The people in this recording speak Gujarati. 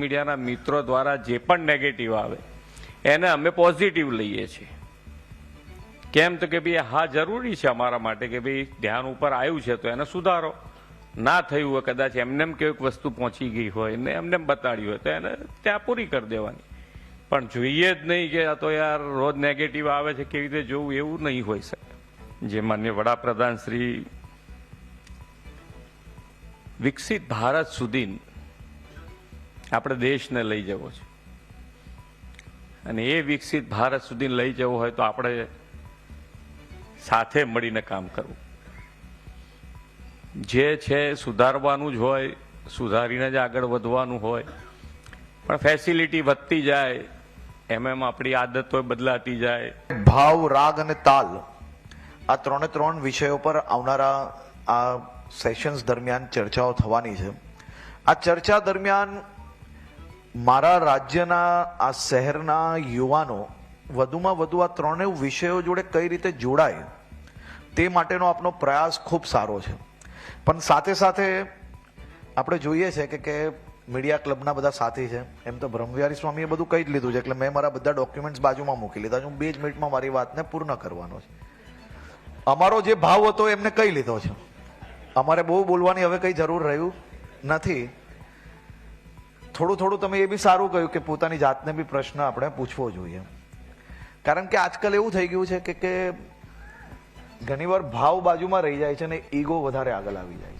મીડિયાના મિત્રો દ્વારા જે પણ નેગેટિવ આવે, એને અમે પોઝિટિવ લઈએ છીએ. કેમ તો કે ભાઈ, હા, જરૂરી છે અમારા માટે કે ભાઈ, ધ્યાન ઉપર આવ્યું છે તો એને સુધારો. ના થયું હોય, કદાચ એમને કોઈક વસ્તુ પહોંચી ગઈ હોય, ને એમને બતાડી હોય, તો એને ત્યાં પૂરી કરી દેવાની. પણ જોઈએ જ નહીં કે આ તો યાર રોજ નેગેટિવ આવે છે, કેવી રીતે જોવું, એવું નહીં હોય શકે. જે માન્ય વડાપ્રધાન શ્રી વિકસિત ભારત સુધી આપણે દેશને લઈ જવો છે. અને એ વિકસિત ભારત સુધી લઈ જવો હોય તો આપણે સાથે મળીને કામ કરવું. જે છે સુધારવાનું જ હોય, સુધારીને જ આગળ વધવાનું હોય. પણ ફેસિલિટી વધતી જાય એમ એમ આપણી આદતો બદલાતી જાય. ભાવ, રાગ અને તાલ આ ત્રણે ત્રણ વિષયો પર આવનારા આ સેશન્સ દરમિયાન ચર્ચાઓ થવાની છે. આ ચર્ચા દરમિયાન મારા રાજ્યના આ શહેરના યુવાનો વધુમાં વધુ આ ત્રણેય વિષયો જોડે કઈ રીતે જોડાય, તે માટેનો આપનો પ્રયાસ ખૂબ સારો છે. પણ સાથે સાથે આપણે જોઈએ છે કે કે મીડિયા ક્લબના બધા સાથી છે, એમ તો બ્રહ્મવિહારી સ્વામીએ બધું કહી જ લીધું છે, એટલે મેં મારા બધા ડોક્યુમેન્ટ્સ બાજુમાં મૂકી લીધા હું બે જ મિનિટમાં મારી વાતને પૂર્ણ કરવાનો છે. અમારો જે ભાવ હતો એમને કહી લીધો છે. અમારે બહુ બોલવાની હવે કંઈ જરૂર રહ્યું નથી. થોડું થોડું તમે એ બી સારું કહ્યું કે પોતાની જાતને બી પ્રશ્ન આપણે પૂછવો જોઈએ. કારણ કે આજકાલ એવું થઈ ગયું છે કે ઘણીવાર ભાવ બાજુમાં રહી જાય છે અને ઈગો વધારે આગળ આવી જાય